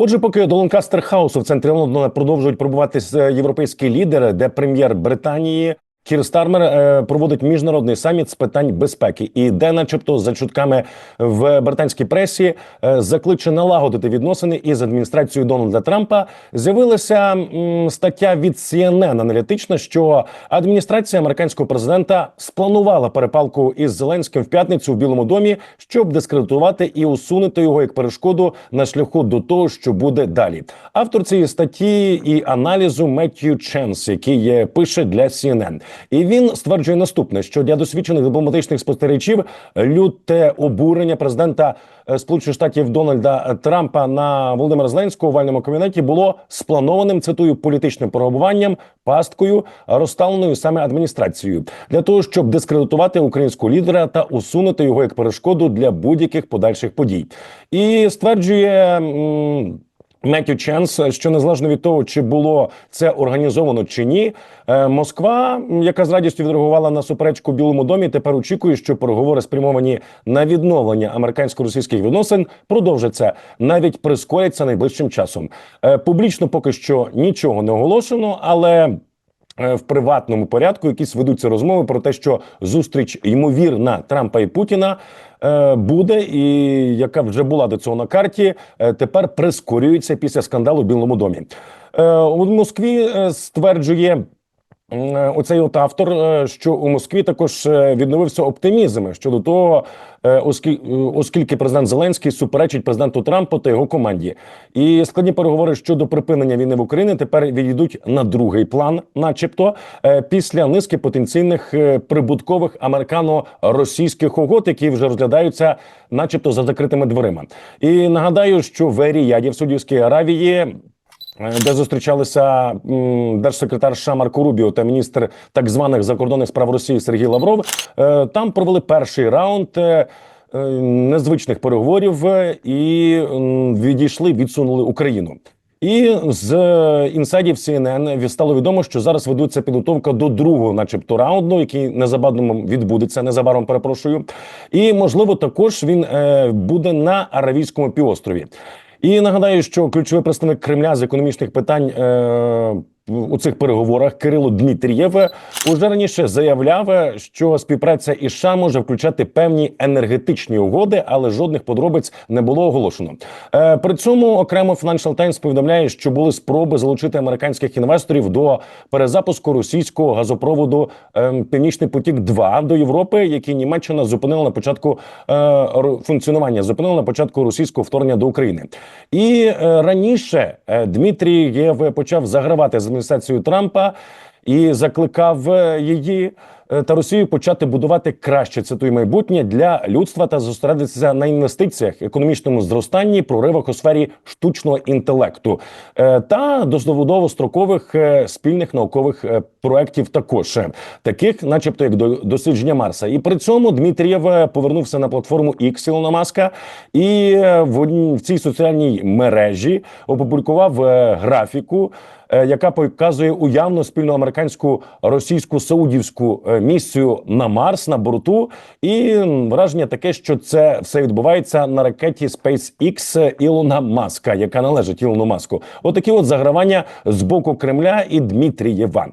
Отже, поки до Ланкастер Хаусу в центрі Лондона продовжують пробувати е, європейські лідери, де прем'єр Британії Кір Стармер е, проводить міжнародний саміт з питань безпеки, і де, начебто, за чутками в британській пресі е, закличе налагодити відносини із адміністрацією Дональда Трампа. З'явилася стаття від CNN аналітична, що адміністрація американського президента спланувала перепалку із Зеленським в п'ятницю в Білому домі, щоб дискредитувати і усунути його як перешкоду на шляху до того, що буде далі. Автор цієї статті і аналізу Меттью Ченс, який є, пише для CNN. І він стверджує наступне: що для досвідчених дипломатичних спостерігачів люте обурення президента е, Сполучених Штатів Дональда Трампа на Володимира Зеленського у овальному кабінеті було спланованим цитую політичним пограбуванням, пасткою, розставленою саме адміністрацією для того, щоб дискредитувати українського лідера та усунути його як перешкоду для будь-яких подальших подій. І стверджує. Меттю Ченс, що незалежно від того, чи було це організовано чи ні, е, Москва, яка з радістю відреагувала на суперечку Білому домі, тепер очікує, що переговори спрямовані на відновлення американсько-російських відносин продовжаться, навіть прискоряться найближчим часом. Е, Публічно поки що нічого не оголошено, але. Е, В приватному порядку якісь ведуться розмови про те, що зустріч ймовірна Трампа і Путіна е, буде, і яка вже була до цього на карті, е, тепер прискорюється після скандалу в Білому домі. У Москві стверджує. Е, Оцей от автор, е, що у Москві також е, відновився оптимізм щодо того, оскільки, президент Зеленський суперечить президенту Трампу та його команді, і складні переговори щодо припинення війни в Україні тепер відійдуть на другий план, начебто, після низки потенційних прибуткових американо-російських угод, які вже розглядаються, начебто, за закритими дверима. І нагадаю, що в Еріяді в Судівській Аравії. Е, Де зустрічалися держсекретар США Марко Рубіо та міністр так званих закордонних справ Росії Сергій Лавров, е, там провели перший раунд е, незвичних переговорів і відійшли, відсунули Україну. І з інсайдів CNN стало відомо, що зараз ведуться підготовка до другого, начебто, раунду, який незабаром відбудеться. Незабаром перепрошую, і можливо також він буде на Аравійському півострові. І нагадаю, що ключовий представник Кремля з економічних питань е, у цих переговорах Кирило Дмитрієв уже раніше заявляв, що співпраця із США може включати певні енергетичні угоди, але жодних подробиць не було оголошено. Е, при цьому окремо Financial Times повідомляє, що були спроби залучити американських інвесторів до перезапуску російського газопроводу е, Північний потік 2 до Європи, який Німеччина зупинила на початку е, функціонування, зупинила на початку російського вторгнення до України. І раніше Дмитрієв почав загравати з адміністрацією Трампа і закликав е, її е, та Росію почати будувати краще цитую майбутнє для людства та зосередитися на інвестиціях, економічному зростанні, проривах у сфері штучного інтелекту е, та довгострокових е, спільних наукових проєктів також таких, начебто, як до- дослідження Марса. І при цьому Дмитрієв повернувся на платформу X Ілона Маска і в цій соціальній мережі опублікував графіку яка показує уявну спільну американську російську саудівську е, місію на Марс на борту, і враження таке, що це все відбувається на ракеті SpaceX Ілона Маска, яка належить Ілону Маску. Отакі от загравання з боку Кремля і Дмитрієва.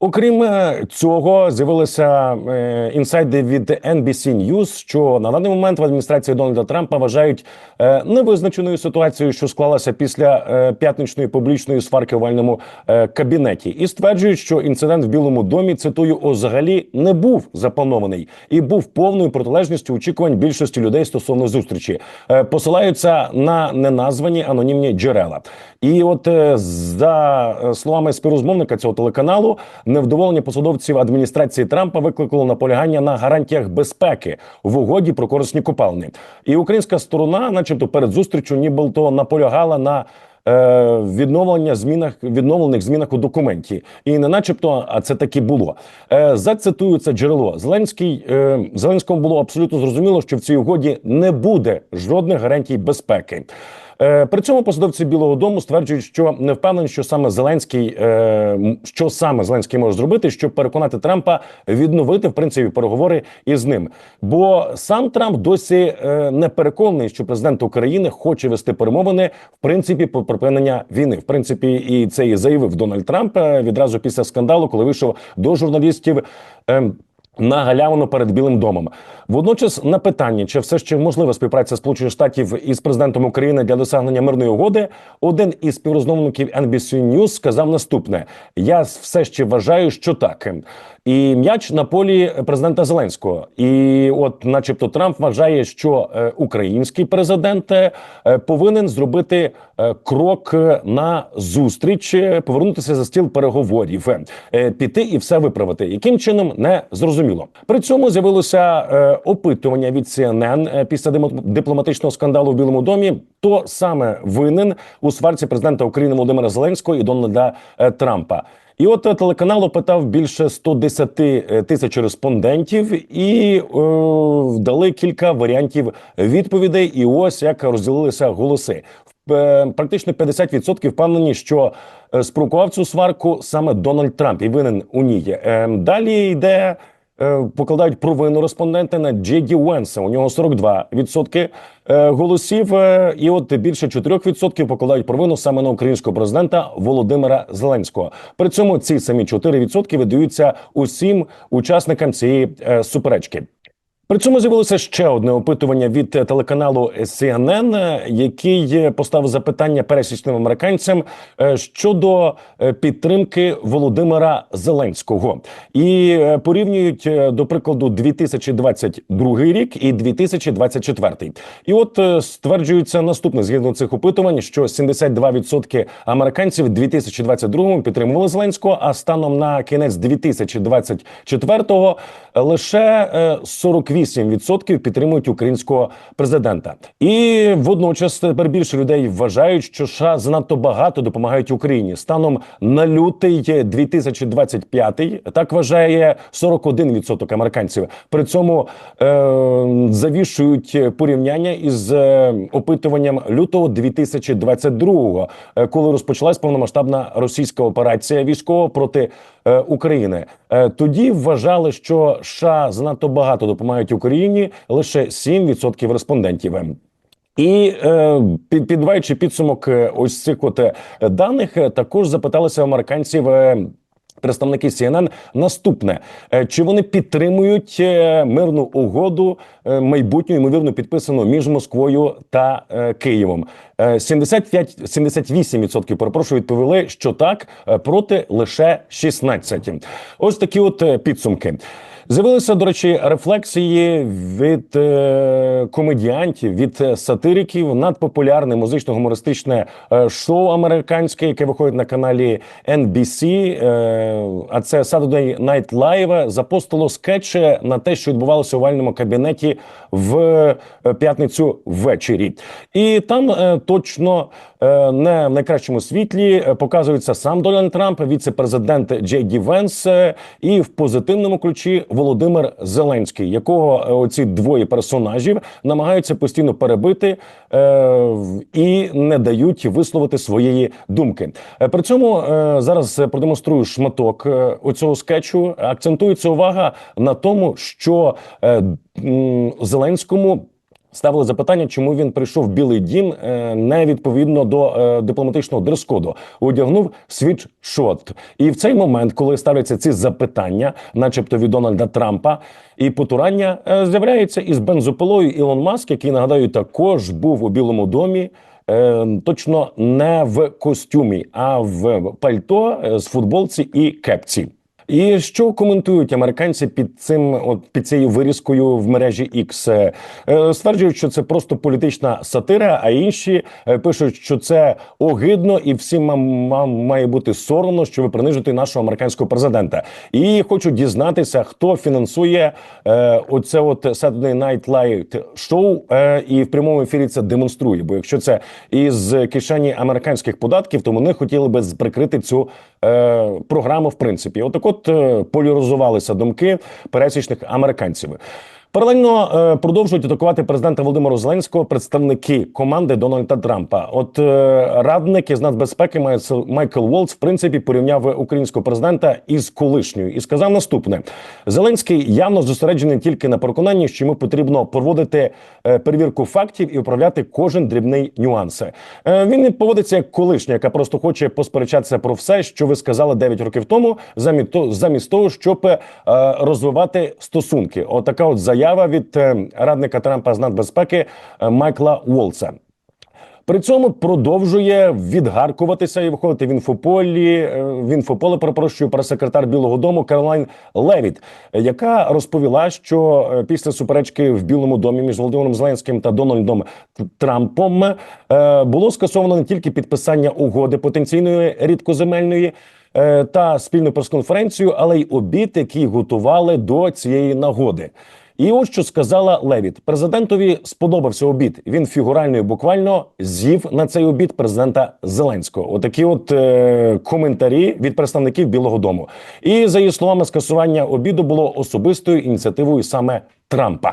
Окрім е, цього, з'явилися е, інсайди від NBC News, що на даний момент в адміністрації Дональда Трампа вважають е, невизначеною ситуацією, що склалася після е, п'ятничної публічної сварки в овальному е, кабінеті, і стверджують, що інцидент в Білому домі цитую взагалі не був запланований і був повною протилежністю очікувань більшості людей стосовно зустрічі. Е, посилаються на неназвані анонімні джерела. І от е, за е, словами співрозмовника цього телеканалу, невдоволення посадовців адміністрації Трампа викликало наполягання на гарантіях безпеки в угоді про корисні копалини. І українська сторона, начебто, перед зустрічю, нібито наполягала на. е, Відновлення змінах відновлених змінах у документі, і не начебто, а це таки було. Е, Зацитую це джерело. Зеленський е, Зеленському було абсолютно зрозуміло, що в цій угоді не буде жодних гарантій безпеки. Е, При цьому посадовці Білого Дому стверджують, що не впевнені, що саме Зеленський, е, що саме Зеленський може зробити, щоб переконати Трампа відновити в принципі переговори із ним. Бо сам Трамп досі е, не переконаний, що президент України хоче вести перемовини в принципі по припинення війни. В принципі, і це і заявив Дональд Трамп відразу після скандалу, коли вийшов до журналістів. На галявину перед Білим домом. Водночас на питання, чи все ще можлива співпраця Сполучених Штатів із президентом України для досягнення мирної угоди, один із співрозмовників NBC News сказав наступне: я все ще вважаю, що так. І м'яч на полі президента Зеленського. І, от, начебто, Трамп вважає, що е, український президент е, повинен зробити е, крок на зустріч, повернутися за стіл переговорів, піти і все виправити. Яким чином не зрозуміло. При цьому з'явилося е, опитування від CNN е, після дипломатичного скандалу в Білому домі. Хто саме винен у сварці президента України Володимира Зеленського і Дональда е, Трампа? І от е, телеканал опитав більше 110 е, тисяч респондентів і е, дали кілька варіантів відповідей. І ось як розділилися голоси. Е, Практично 50% впевнені, що спровокував цю сварку саме Дональд Трамп і винен у ній. Е, Далі йде. Е, Покладають провину респонденти на Джеді Уенса. У нього 42% е, голосів, е, і от більше 4% покладають провину саме на українського президента Володимира Зеленського. При цьому ці самі 4% віддаються усім учасникам цієї суперечки. При цьому з'явилося ще одне опитування від телеканалу CNN, який е, поставив запитання пересічним американцям е, щодо е, підтримки Володимира Зеленського, і порівнюють до прикладу 2022 рік і 2024. І от стверджується наступне згідно цих опитувань, що 72% американців 2022 підтримували Зеленського, а станом на кінець 2024 лише е, 48% підтримують українського президента. І водночас тепер більше людей вважають, що США занадто багато допомагають Україні. Станом на лютий 2025 так вважає 41% американців. При цьому е, завішують порівняння із е, опитуванням лютого 2022, е, коли розпочалась повномасштабна російська операція військова проти е, України. Е, тоді вважали, що США занадто багато допомагають Україні лише 7% респондентів. І е, під, підбиваючи підсумок е, ось цих от е, даних, е, також запиталися американців. Представники CNN наступне: Е, чи вони підтримують е, мирну угоду е, майбутню, ймовірно підписану між Москвою та Києвом? Е, 75, 78% перепрошую відповіли, що так, проти лише 16. Ось такі от підсумки. З'явилися, до речі, рефлексії від е, комедіантів, від е, сатириків, надпопулярне музично-гумористичне е, шоу американське, яке виходить на каналі NBC, а це Saturday Night Live, запостило скетчі на те, що відбувалося у овальному кабінеті в п'ятницю ввечері. І там точно не в найкращому світлі показується сам Дональд Трамп, віце-президент Джей Ді Венс, і в позитивному ключі Володимир Зеленський, якого е, оці двоє персонажів намагаються постійно перебити е, і не дають висловити своєї думки. Е, При цьому е, зараз е, продемонструю шматок оцього скетчу. Акцентується увага на тому, що е, Зеленському. Ставили запитання, чому він прийшов в Білий Дім е, не відповідно до е, дипломатичного дрес-коду. Одягнув світшот. І в цей момент, коли ставляться ці запитання, начебто від Дональда Трампа, і потурання е, з'являється із бензопилою Ілон Маск, який нагадаю, також був у Білому домі. Точно не в костюмі, а в пальто з футболці і кепці. І що коментують американці під цим, от під цією вирізкою в мережі X? Е, Стверджують, що це просто політична сатира, а інші е, пишуть, що це огидно, і всім вам має бути соромно, що ви принижуєте нашого американського президента. І хочу дізнатися, хто фінансує е, оце от Saturday Night Live шоу, е, і в прямому ефірі це демонструє. Бо якщо це із кишені американських податків, то вони хотіли би прикрити цю е, програму. В принципі, отак, от е, поляризувалися думки пересічних американців. Паралельно е, продовжують атакувати президента Володимира Зеленського представники команди Дональда Трампа. От е, радник із нацбезпеки Майкл Волц в принципі порівняв українського президента із колишньою і сказав наступне: Зеленський явно зосереджений тільки на переконанні, що йому потрібно проводити е, перевірку фактів і управляти кожен дрібний нюанс. Він не поводиться як колишня, яка просто хоче посперечатися про все, що ви сказали 9 років тому, замість того, щоб розвивати стосунки. Отака от заява від е, радника Трампа з нацбезпеки е, Майкла Волца. При цьому продовжує відгаркуватися і виходити в інфополі. е, В інфополе перепрошую прес-секретар Білого Дому Каролайн Левіт, яка розповіла, що після суперечки в Білому домі між Володимиром Зеленським та Дональдом Трампом було скасовано не тільки підписання угоди потенційної рідкоземельної. Та спільну прес-конференцію, але й обід, який готували до цієї нагоди. І ось що сказала Левіт. Президентові сподобався обід. Він фігурально і буквально з'їв на цей обід президента Зеленського. Отакі от е, коментарі від представників Білого Дому. І за її словами, скасування обіду було особистою ініціативою саме Трампа.